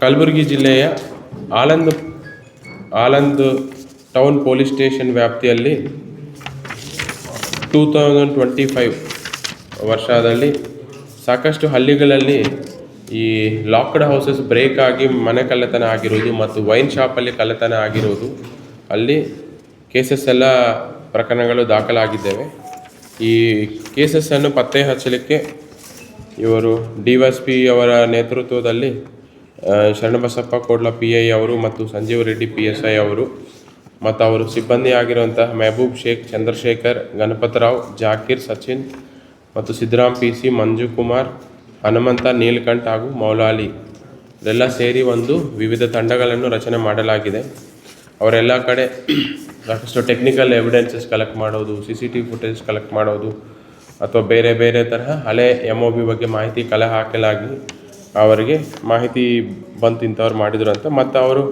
ಕಲಬುರಗಿ ಜಿಲ್ಲೆಯ Aland Aland town police station ವ್ಯಾಪ್ತಿಯಲ್ಲಿ two thousand twenty five ವರ್ಷದಲ್ಲಿ ಸಾಕಷ್ಟು ಹಳ್ಳಿಗಳಲ್ಲಿ ಈ ಲಾಕ್ಡ್ ಹೌಸಸ್ ಬ್ರೇಕ್ ಆಗಿ ಮನೆ ಕಳ್ಳತನ ಆಗಿರೋದು ಮತ್ತು ವೈನ್ ಶಾಪಲ್ಲಿ ಕಳ್ಳತನ ಆಗಿರೋದು, ಅಲ್ಲಿ ಕೇಸಸ್ ಎಲ್ಲ ಪ್ರಕರಣಗಳು ದಾಖಲಾಗಿದ್ದೇವೆ. ಈ ಕೇಸಸ್ಸನ್ನು ಪತ್ತೆ ಹಚ್ಚಲಿಕ್ಕೆ ಇವರು ಡಿ ಎಸ್ ಪಿ ಅವರ ನೇತೃತ್ವದಲ್ಲಿ ಶರಣಬಸಪ್ಪ ಕೋಡ್ಲ ಪಿ ಐ ಅವರು ಮತ್ತು Sanjeev Reddy P S I ಅವರು ಮತ್ತು ಅವರು ಸಿಬ್ಬಂದಿ ಆಗಿರುವಂತಹ ಮೆಹಬೂಬ್ ಶೇಖ್, ಚಂದ್ರಶೇಖರ್, ಗಣಪತರಾವ್, ಜಾಕೀರ್, ಸಚಿನ್ ಮತ್ತು ಸಿದ್ದರಾಮ್ ಪಿ ಸಿ ಮಂಜು ಕುಮಾರ್, ಹನುಮಂತ, ನೀಲಕಂಠ ಹಾಗೂ ಮೌಲಾಲಿ. ಇದೆಲ್ಲ ಸೇರಿ ಒಂದು ವಿವಿಧ ತಂಡಗಳನ್ನು ರಚನೆ ಮಾಡಲಾಗಿದೆ. ಅವರೆಲ್ಲ ಕಡೆ ಸಾಕಷ್ಟು ಟೆಕ್ನಿಕಲ್ ಎವಿಡೆನ್ಸಸ್ ಕಲೆಕ್ಟ್ ಮಾಡೋದು C C T footage collect ಮಾಡೋದು ಅಥವಾ ಬೇರೆ ಬೇರೆ ತರಹ ಹಳೆ ಎಂ ಒ ಬಿ ಬಗ್ಗೆ ಮಾಹಿತಿ ಕಲೆ ಹಾಕಲಾಗಿ ಅವರಿಗೆ ಮಾಹಿತಿ ಬಂತು ಇಂಥವ್ರು ಮಾಡಿದ್ರು ಅಂತ. ಮತ್ತು ಅವರು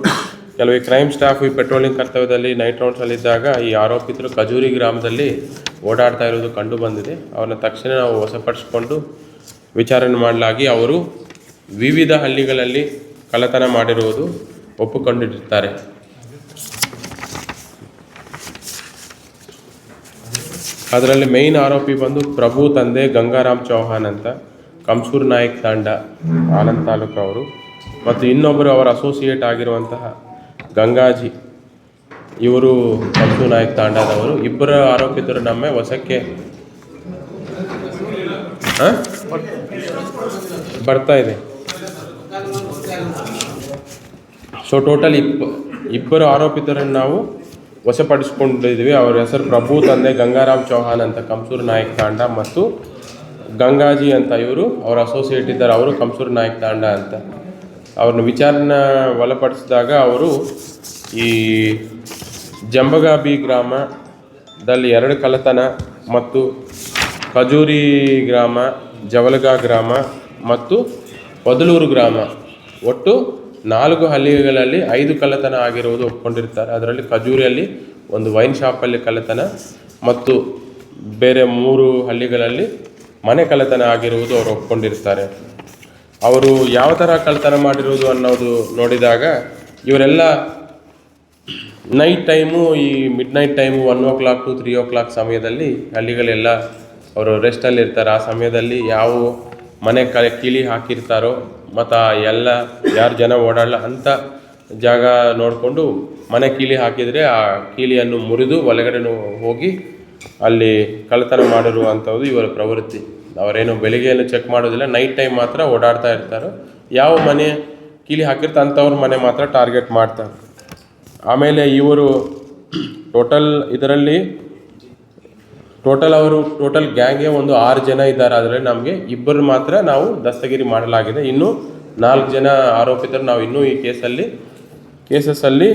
ಕೆಲವು ಕ್ರೈಮ್ ಸ್ಟಾಫ್ ಈ ಪೆಟ್ರೋಲಿಂಗ್ ಕರ್ತವ್ಯದಲ್ಲಿ ನೈಟ್ ರೌಂಡ್ಸಲ್ಲಿದ್ದಾಗ ಈ ಆರೋಪಿತರು ಖಜೂರಿ ಗ್ರಾಮದಲ್ಲಿ ಓಡಾಡ್ತಾ ಇರೋದು ಕಂಡು ಬಂದಿದೆ. ಅವ್ರನ್ನ ತಕ್ಷಣ ನಾವು ವಶಪಡಿಸ್ಕೊಂಡು ವಿಚಾರಣೆ ಮಾಡಲಾಗಿ ಅವರು ವಿವಿಧ ಹಳ್ಳಿಗಳಲ್ಲಿ ಕಳ್ಳತನ ಮಾಡಿರುವುದು ಒಪ್ಪಿಕೊಂಡಿರುತ್ತಾರೆ ಅದರಲ್ಲಿ ಮೇಯ್ನ್ ಆರೋಪಿ ಬಂದು ಪ್ರಭು ತಂದೆ ಗಂಗಾರಾಮ್ ಚೌಹಾನ್ ಅಂತ. ಕಂಸೂರ್ ನಾಯಕ್ ತಾಂಡ ಆನಂದ್ ತಾಲೂಕು ಅವರು. ಮತ್ತು ಇನ್ನೊಬ್ಬರು ಅವರ ಅಸೋಸಿಯೇಟ್ ಆಗಿರುವಂತಹ ಗಂಗಾಜಿ, ಇವರು ಕಂಸೂರ್ ನಾಯಕ್ ತಾಂಡದವರು ಇಬ್ಬರ ಆರೋಪಿತರು ನಮ್ಮ ವಶಕ್ಕೆ? ಬರ್ತಾ ಇದೆ. ಸೊ ಟೋಟಲ್ ಇಪ್ಪ, ಇಬ್ಬರು ಆರೋಪಿತರನ್ನು ನಾವು ವಶಪಡಿಸ್ಕೊಂಡಿದ್ವಿ ಅವರ ಹೆಸರು ಪ್ರಭು, ತಂದೆ ಗಂಗಾರಾಮ್ ಚೌಹಾನ್ ಅಂತ ಕಂಸೂರ್ ನಾಯಕ್ ತಾಂಡ ಮತ್ತು ಗಂಗಾಜಿ ಅಂತ ಇವರು, ಅವರ ಅಸೋಸಿಯೇಟ್ ಇದ್ದಾರೆ, ಅವರು ಕಂಸೂರ್ ನಾಯಕ್ ತಾಂಡ ಅಂತ. ಅವ್ರನ್ನ ವಿಚಾರನ ಒಳಪಡಿಸಿದಾಗ ಅವರು ಈ ಜಂಬಗಾಬಿ ಗ್ರಾಮದಲ್ಲಿ ಎರಡು ಕಳ್ಳತನ ಮತ್ತು ಖಜೂರಿ ಗ್ರಾಮ, ಜವಲಗಾ ಗ್ರಾಮ ಮತ್ತು ಪದಲೂರು ಗ್ರಾಮ. ಒಟ್ಟು ನಾಲ್ಕು ಹಳ್ಳಿಗಳಲ್ಲಿ ಐದು ಕಳ್ಳತನ ಆಗಿರುವುದು ಒಪ್ಕೊಂಡಿರ್ತಾರೆ. ಅದರಲ್ಲಿ ಖಜೂರಿಯಲ್ಲಿ ಒಂದು ವೈನ್ ಶಾಪಲ್ಲಿ ಕಳ್ಳತನ ಮತ್ತು ಬೇರೆ ಮೂರು ಹಳ್ಳಿಗಳಲ್ಲಿ ಮನೆ ಕಳ್ಳತನ ಆಗಿರುವುದು ಅವರು ಒಪ್ಕೊಂಡಿರ್ತಾರೆ. ಅವರು ಯಾವ ಥರ ಕಳ್ಳತನ ಮಾಡಿರುವುದು ಅನ್ನೋದು ನೋಡಿದಾಗ ಇವರೆಲ್ಲ ನೈಟ್ ಟೈಮು ಈ midnight time one o'clock to three o'clock ಸಮಯದಲ್ಲಿ ಹಳ್ಳಿಗಳೆಲ್ಲ ಅವರು ರೆಸ್ಟಲ್ಲಿ ಇರ್ತಾರೆ. ಆ ಸಮಯದಲ್ಲಿ ಯಾವ ಮನೆ ಕ ಕೀಲಿ ಹಾಕಿರ್ತಾರೋ, ಮತ್ತು ಎಲ್ಲ ಯಾರು ಜನ ಓಡಾಡಲ್ಲ ಅಂಥ ಜಾಗ ನೋಡಿಕೊಂಡು ಮನೆ ಕೀಲಿ ಹಾಕಿದರೆ ಆ ಕೀಲಿಯನ್ನು ಮುರಿದು ಒಳಗಡೆ ಹೋಗಿ ಅಲ್ಲಿ ಕಳ್ಳತನ ಮಾಡಿರುವಂಥದ್ದು ಇವರ ಪ್ರವೃತ್ತಿ. ಅವರೇನು ಬೆಳಿಗ್ಗೆ ಏನು ಚೆಕ್ ಮಾಡೋದಿಲ್ಲ ನೈಟ್ ಟೈಮ್ ಮಾತ್ರ ಓಡಾಡ್ತಾ ಇರ್ತಾರೆ, ಯಾವ ಮನೆ ಕೀಲಿ ಹಾಕಿರ್ತಾರೆ ಅಂಥವ್ರ ಮನೆ ಮಾತ್ರ ಟಾರ್ಗೆಟ್ ಮಾಡ್ತಾರೆ. ಆಮೇಲೆ ಇವರು ಟೋಟಲ್ ಇದರಲ್ಲಿ ಟೋಟಲ್ ಅವರು ಟೋಟಲ್ ಗ್ಯಾಂಗ್ಗೆ ಒಂದು ಆರು ಜನ ಇದ್ದಾರೆ. ಆದರೆ ನಮಗೆ ಇಬ್ಬರು ಮಾತ್ರ ನಾವು ದಸ್ತಗಿರಿ ಮಾಡಲಾಗಿದೆ. ಇನ್ನು ನಾಲ್ಕು ಜನ ಆರೋಪಿತರು ನಾವು ಇನ್ನೂ ಈ ಕೇಸಲ್ಲಿ ಕೇಸಸ್ಸಲ್ಲಿ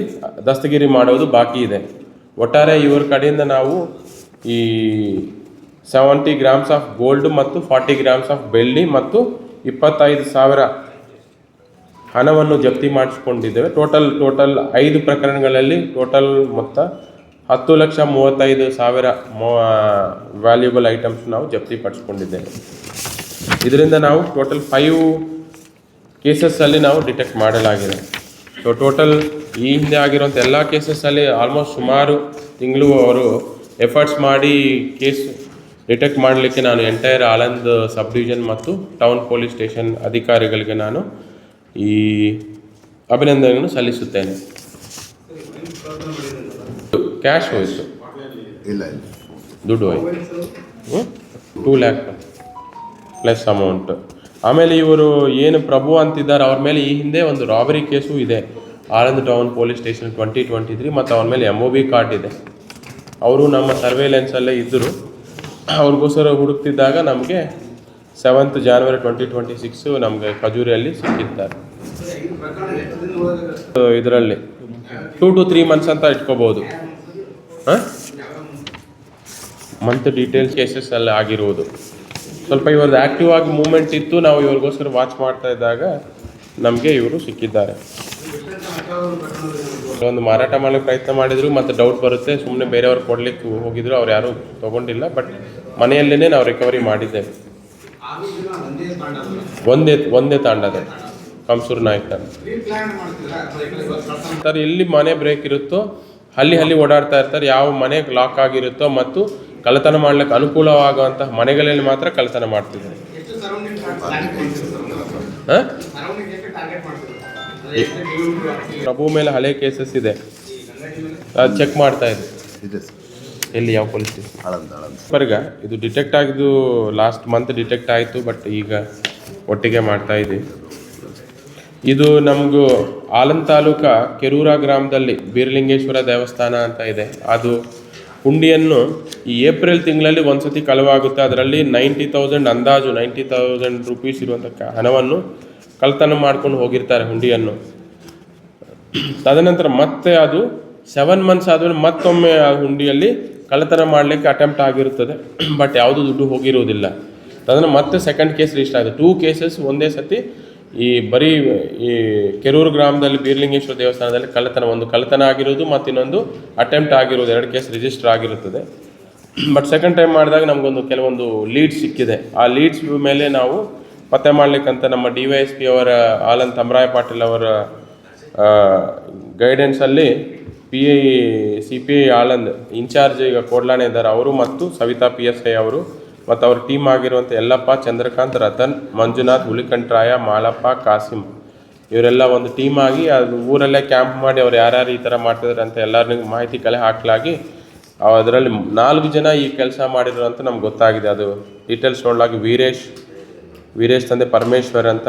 ದಸ್ತಗಿರಿ ಮಾಡೋದು ಬಾಕಿ ಇದೆ. ಒಟ್ಟಾರೆ ಇವ್ರ ಕಡೆಯಿಂದ ನಾವು ಈ ಸೆವೆಂಟಿ ಗ್ರಾಮ್ಸ್ ಆಫ್ ಗೋಲ್ಡ್ ಮತ್ತು ಫಾರ್ಟಿ ಗ್ರಾಮ್ಸ್ ಆಫ್ ಬೆಳ್ಳಿ ಮತ್ತು ಇಪ್ಪತ್ತೈದು ಸಾವಿರ ಹಣವನ್ನು ಜಪ್ತಿ ಮಾಡಿಸ್ಕೊಂಡಿದ್ದೇವೆ. ಟೋಟಲ್ ಟೋಟಲ್ ಐದು ಪ್ರಕರಣಗಳಲ್ಲಿ ಟೋಟಲ್ ಮೊತ್ತ ಹತ್ತು ಲಕ್ಷ ಮೂವತ್ತೈದು ಸಾವಿರ ಮೋ ವ್ಯಾಲ್ಯೂಬಲ್ ಐಟಮ್ಸ್ ನಾವು ಜಪ್ತಿ ಪಡಿಸ್ಕೊಂಡಿದ್ದೇವೆ. ಇದರಿಂದ ನಾವು ಟೋಟಲ್ ಫೈವ್ ಕೇಸಸ್ಸಲ್ಲಿ ನಾವು ಡಿಟೆಕ್ಟ್ ಮಾಡಲಾಗಿದೆ. ಸೊ ಟೋಟಲ್ ಈ ಹಿಂದೆ ಆಗಿರುವಂಥ ಎಲ್ಲ ಕೇಸಸ್ಸಲ್ಲಿ ಆಲ್ಮೋಸ್ಟ್ ಸುಮಾರು ತಿಂಗಳು ಅವರು ಎಫರ್ಟ್ಸ್ ಮಾಡಿ ಕೇಸ್ ಡಿಟೆಕ್ಟ್ ಮಾಡಲಿಕ್ಕೆ ನಾನು ಎಂಟೈರ್ ಆಲಂದ್ ಸಬ್ ಡಿವಿಷನ್ ಮತ್ತು ಟೌನ್ ಪೊಲೀಸ್ ಸ್ಟೇಷನ್ ಅಧಿಕಾರಿಗಳಿಗೆ ನಾನು ಈ ಅಭಿನಂದನೆಯನ್ನು ಸಲ್ಲಿಸುತ್ತೇನೆ. ಕ್ಯಾಶ್ ಹೋಯಿತು. ಇಲ್ಲ ಇಲ್ಲ. ದುಡ್ಡು ಹೋಯ್ತು. ಟೂ ಲ್ಯಾಕ್ ಪ್ಲಸ್ ಅಮೌಂಟ್ ಆಮೇಲೆ ಇವರು ಏನು ಪ್ರಭು ಅಂತಿದ್ದಾರೆ ಅವ್ರ ಮೇಲೆ ಈ ಹಿಂದೆ ಒಂದು ರಾಬರಿ ಕೇಸು ಇದೆ. Aland town police station twenty twenty three ಮತ್ತು ಅವ್ರ ಮೇಲೆ ಎಂ ಒ ಬಿ ಕಾರ್ಡ್ ಇದೆ. ಅವರು ನಮ್ಮ ಸರ್ವೇಲೆನ್ಸಲ್ಲೇ ಇದ್ದರು. ಅವ್ರಿಗೋಸ್ಕರ ಹುಡುಕ್ತಿದ್ದಾಗ ನಮಗೆ seventh January twenty twenty six ನಮಗೆ ಖಜೂರಿಯಲ್ಲಿ ಸಿಕ್ಕಿದ್ದಾರೆ. ಇದರಲ್ಲಿ ಟೂ ಟು ತ್ರೀ ಮಂತ್ಸ್ ಅಂತ ಇಟ್ಕೋಬೋದು. ಹಾಂ? ಮಂತ್ ಡೀಟೇಲ್ಸ್ ಕೇಸಸ್ ಎಲ್ಲ ಆಗಿರುವುದು ಸ್ವಲ್ಪ ಇವ್ರದ್ದು ಆ್ಯಕ್ಟಿವ್ ಆಗಿ ಮೂಮೆಂಟ್ ಇತ್ತು, ನಾವು ಇವ್ರಿಗೋಸ್ಕರ ವಾಚ್ ಮಾಡ್ತಾ ಇದ್ದಾಗ ನಮಗೆ ಇವರು ಸಿಕ್ಕಿದ್ದಾರೆ. ಒಂದು ಮಾರಾಟ ಮಾಡಲಿಕ್ಕೆ ಪ್ರಯತ್ನ ಮಾಡಿದ್ರು ಮತ್ತು ಡೌಟ್ ಬರುತ್ತೆ. ಸುಮ್ಮನೆ ಬೇರೆಯವ್ರು ಕೊಡ್ಲಿಕ್ಕೆ ಹೋಗಿದ್ರು ಅವ್ರು ಯಾರೂ ತೊಗೊಂಡಿಲ್ಲ ಬಟ್ ಮನೆಯಲ್ಲೇ ನಾವು ರಿಕವರಿ ಮಾಡಿದ್ದೆ ಒಂದೇ ಒಂದೇ ತಾಂಡದ ಕಂಸೂರು ನಾಯ್ಕ. ಸರ್ ಎಲ್ಲಿ ಮನೆ ಬ್ರೇಕ್ ಇರುತ್ತೋ ಅಲ್ಲಿ ಅಲ್ಲಿ ಓಡಾಡ್ತಾ ಇರ್ತಾರೆ. ಯಾವ ಮನೆ ಲಾಕ್ ಆಗಿರುತ್ತೋ ಮತ್ತು ಕಳ್ಳತನ ಮಾಡ್ಲಿಕ್ಕೆ ಅನುಕೂಲವಾಗುವಂತಹ ಮನೆಗಳಲ್ಲಿ ಮಾತ್ರ ಕಳ್ಳತನ ಮಾಡ್ತಿದ್ದಾರೆ. ಪ್ರಭು ಮೇಲೆ ಹಳೆ ಕೇಸಸ್ ಇದೆ. ಅದು ಚೆಕ್ ಮಾಡ್ತಾ ಇದೆ ಇದೆ ಸರ್. ಎಲ್ಲಿ ಯಾವ ಪೊಲೀಸ್ ಆಳಂದ ಆಳಂದ ಬರ್ಗ ಇದು ಡಿಟೆಕ್ಟ್ ಆಗಿದ್ದು ಲಾಸ್ಟ್ ಮಂತ್ ಡಿಟೆಕ್ಟ್ ಆಯಿತು ಬಟ್ ಈಗ ಒಟ್ಟಿಗೆ ಮಾಡ್ತಾ ಇದ್ದೀವಿ ಇದು ನಮಗೂ ಆಲನ್ ತಾಲೂಕ ಕೆರೂರ ಗ್ರಾಮದಲ್ಲಿ ಬೀರಲಿಂಗೇಶ್ವರ ದೇವಸ್ಥಾನ ಅಂತ ಇದೆ. ಅದು ಹುಂಡಿಯನ್ನು ಈ ಏಪ್ರಿಲ್ ತಿಂಗಳಲ್ಲಿ ಒಂದು ಸತಿ ಕಳವಾಗುತ್ತೆ. ಅದರಲ್ಲಿ ನೈಂಟಿ ತೌಸಂಡ್ ಅಂದಾಜು ನೈಂಟಿ ತೌಸಂಡ್ ರುಪೀಸ್ ಇರುವಂಥ ಹಣವನ್ನು ಕಳ್ತನ ಮಾಡ್ಕೊಂಡು ಹೋಗಿರ್ತಾರೆ ಹುಂಡಿಯನ್ನು. ತದನಂತರ ಮತ್ತೆ ಅದು ಸೆವೆನ್ ಮಂತ್ಸ್ ಆದಮೇಲೆ ಮತ್ತೊಮ್ಮೆ ಆ ಹುಂಡಿಯಲ್ಲಿ ಕಳ್ಳತನ ಮಾಡಲಿಕ್ಕೆ ಅಟೆಂಪ್ಟ್ ಆಗಿರುತ್ತದೆ. ಬಟ್ ಯಾವುದು ದುಡ್ಡು ಹೋಗಿರುವುದಿಲ್ಲ. ತದನಂತರ ಮತ್ತೆ ಸೆಕೆಂಡ್ ಕೇಸ್ ರಿಜಿಸ್ಟರ್ ಆಗಿದೆ. ಟೂ ಕೇಸಸ್ ಒಂದೇ ಸತಿ ಈ ಬರೀ ಈ ಕೆರೂರು ಗ್ರಾಮದಲ್ಲಿ ಬೀರ್ಲಿಂಗೇಶ್ವರ ದೇವಸ್ಥಾನದಲ್ಲಿ ಕಳ್ಳತನ, ಒಂದು ಕಳ್ಳತನ ಆಗಿರುವುದು ಮತ್ತು ಇನ್ನೊಂದು ಅಟೆಂಪ್ಟ್ ಆಗಿರೋದು ಎರಡು ಕೇಸ್ ರಿಜಿಸ್ಟರ್ ಆಗಿರುತ್ತದೆ. ಬಟ್ ಸೆಕೆಂಡ್ ಟೈಮ್ ಮಾಡಿದಾಗ ನಮಗೊಂದು ಕೆಲವೊಂದು ಲೀಡ್ಸ್ ಸಿಕ್ಕಿದೆ. ಆ ಲೀಡ್ಸ್ ಮೇಲೆ ನಾವು ಪತ್ತೆ ಮಾಡಲಿಕ್ಕಂತ ನಮ್ಮ ಡಿ ವೈ ಎಸ್ ಪಿ ಅವರ ಆಲನ್ ತಮರಾಯ ಪಾಟೀಲ್ ಅವರ ಗೈಡೆನ್ಸಲ್ಲಿ P I C P I Aland incharge ಈಗ ಕೋಡ್ಲಾಣೆ ಇದ್ದಾರೆ. ಅವರು ಮತ್ತು ಸವಿತಾ ಪಿ ಎಸ್ ಐ ಅವರು ಮತ್ತು ಅವ್ರ ಟೀಮ್ ಆಗಿರುವಂಥ ಯಲ್ಲಪ್ಪ, ಚಂದ್ರಕಾಂತ್, ರತನ್, ಮಂಜುನಾಥ್ ಹುಲಿಕಂಟ್ರಾಯ ಮಾಲಪ್ಪ, ಕಾಸಿಂ ಇವರೆಲ್ಲ ಒಂದು ಟೀಮ್ ಆಗಿ ಅದು ಊರಲ್ಲೇ ಕ್ಯಾಂಪ್ ಮಾಡಿ ಅವ್ರು ಯಾರ್ಯಾರು ಈ ಥರ ಮಾಡ್ತಿದ್ದಾರೆ ಅಂತ ಎಲ್ಲರಿಗೂ ಮಾಹಿತಿ ಕಲೆ ಹಾಕಲಾಗಿ ಅದರಲ್ಲಿ ನಾಲ್ಕು ಜನ ಈ ಕೆಲಸ ಮಾಡಿದ್ರು ಅಂತ ನಮ್ಗೆ ಗೊತ್ತಾಗಿದೆ. ಅದು ಡೀಟೇಲ್ಸ್ ನೋಡಲಾಗಿ ವೀರೇಶ್ ವೀರೇಶ್ ತಂದೆ ಪರಮೇಶ್ವರ್ ಅಂತ,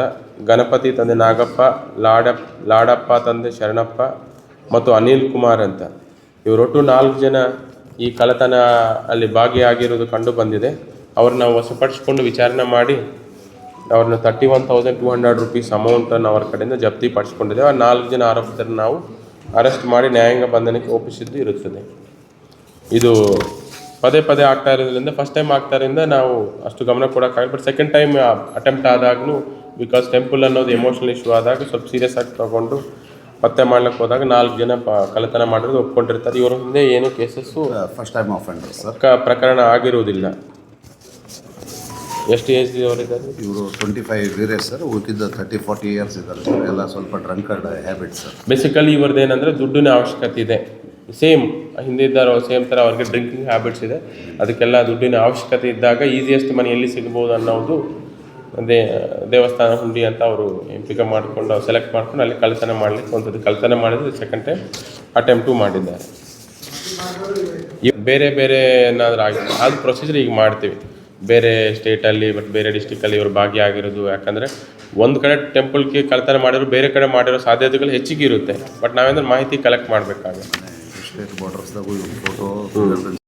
ಗಣಪತಿ ತಂದೆ ನಾಗಪ್ಪ, ಲಾಡಪ್, ಲಾಡಪ್ಪ ತಂದೆ ಶರಣಪ್ಪ ಮತ್ತು ಅನಿಲ್ ಕುಮಾರ್ ಅಂತ. ಇವರೊಟ್ಟು ನಾಲ್ಕು ಜನ ಈ ಕಳ್ಳತನ ಅಲ್ಲಿ ಭಾಗಿಯಾಗಿರೋದು ಕಂಡು ಬಂದಿದೆ. ಅವ್ರನ್ನ ವಶಪಡಿಸ್ಕೊಂಡು ವಿಚಾರಣೆ ಮಾಡಿ ಅವ್ರನ್ನ thirty one thousand two hundred rupees ಅಮೌಂಟನ್ನು ಅವ್ರ ಕಡೆಯಿಂದ ಜಪ್ತಿ ಪಡಿಸ್ಕೊಂಡಿದ್ದೇವೆ. ಆ ನಾಲ್ಕು ಜನ ಆರೋಪಿತರನ್ನು ನಾವು ಅರೆಸ್ಟ್ ಮಾಡಿ ನ್ಯಾಯಾಂಗ ಬಂಧನಕ್ಕೆ ಒಪ್ಪಿಸಿದ್ದು ಇರುತ್ತದೆ. ಇದು ಪದೇ ಪದೇ ಆಗ್ತಾ ಇರೋದ್ರಿಂದ ಫಸ್ಟ್ ಟೈಮ್ ಆಗ್ತಾ ಇರೋದ್ರಿಂದ ನಾವು ಅಷ್ಟು ಗಮನ ಕೊಡೋಕ್ಕಾಗಲ್ಲ ಬಟ್ ಸೆಕೆಂಡ್ ಟೈಮ್ ಅಟೆಂಪ್ಟ್ ಆದಾಗಲೂ ಬಿಕಾಸ್ ಟೆಂಪಲ್ ಅನ್ನೋದು ಎಮೋಷನಲ್ ಇಶ್ಯೂ ಆದಾಗ ಸ್ವಲ್ಪ ಸೀರಿಯಸ್ ಆಗಿ ತೊಗೊಂಡು ಪತ್ತೆ ಮಾಡ್ಲಿಕ್ಕೆ ಹೋದಾಗ ನಾಲ್ಕು ಜನ ಪ ಕಳ್ಳತನ ಮಾಡಿದ್ರು ಒಪ್ಕೊಂಡಿರ್ತಾರೆ. ಇವರ ಹಿಂದೆ ಏನು cases first time offender sir ಪ್ರಕರಣ ಆಗಿರುವುದಿಲ್ಲ. ಎಷ್ಟು ಏಜ್ ಅವರಿದ್ದಾರೆ ಇವರು ಟ್ವೆಂಟಿ ಫೈವ್ ವೀರೇಶ್ ಸರ್ ಉಳಿದಿದ್ದ ತರ್ಟಿ ಫಾರ್ಟಿ ಇಯರ್ಸ್ ಇದ್ದಾರೆ ಸರ್ ಎಲ್ಲ ಸ್ವಲ್ಪ ಡ್ರಂಕರ್ಡ್ ಹ್ಯಾಬಿಟ್ ಸರ್ ಬೇಸಿಕಲಿ ಇವ್ರದ್ದು ಏನಂದರೆ ದುಡ್ಡಿನ ಅವಶ್ಯಕತೆ ಇದೆ. ಸೇಮ್ ಹಿಂದೆ ಇದ್ದಾರೋ ಸೇಮ್ ಥರ ಅವ್ರಿಗೆ ಡ್ರಿಂಕಿಂಗ್ ಹ್ಯಾಬಿಟ್ಸ್ ಇದೆ. ಅದಕ್ಕೆಲ್ಲ ದುಡ್ಡಿನ ಅವಶ್ಯಕತೆ ಇದ್ದಾಗ ಈಸಿಯೆಸ್ಟ್ ಮನಿ ಎಲ್ಲಿ ಸಿಗ್ಬೋದು ಅನ್ನೋದು ದೇ ದೇವಸ್ಥಾನ ಹುಂಡಿ ಅಂತ ಅವರು ಎಂಪಿಕೆ ಮಾಡಿಕೊಂಡು ಅವ್ರು ಸೆಲೆಕ್ಟ್ ಮಾಡ್ಕೊಂಡು ಅಲ್ಲಿ ಕಳ್ತನ ಮಾಡಲಿಕ್ಕೆ ಒಂಥದ್ದು ಕಳ್ತನ ಮಾಡಿದರೆ ಸೆಕೆಂಡ್ ಟೈಮ್ ಅಟೆಂಪ್ಟು ಮಾಡಿದ್ದಾರೆ. ಬೇರೆ ಬೇರೆ ಏನಾದರೂ ಆಗಿ, ಅದು ಪ್ರೊಸೀಜರ್ ಈಗ ಮಾಡ್ತೀವಿ. ಬೇರೆ ಸ್ಟೇಟಲ್ಲಿ ಬಟ್ ಬೇರೆ ಡಿಸ್ಟಿಕಲ್ಲಿ ಇವರು ಭಾಗಿಯಾಗಿರೋದು ಯಾಕಂದರೆ ಒಂದು ಕಡೆ ಟೆಂಪಲ್ಗೆ ಕಳ್ತನ ಮಾಡಿರೋ ಬೇರೆ ಕಡೆ ಮಾಡಿರೋ ಸಾಧ್ಯತೆಗಳು ಹೆಚ್ಚಿಗೆ ಇರುತ್ತೆ. ಬಟ್ ನಾವೇಂದ್ರೆ ಮಾಹಿತಿ ಕಲೆಕ್ಟ್ ಮಾಡಬೇಕಾಗುತ್ತೆ स्टेट बॉर्डर्स दा कोई फोटो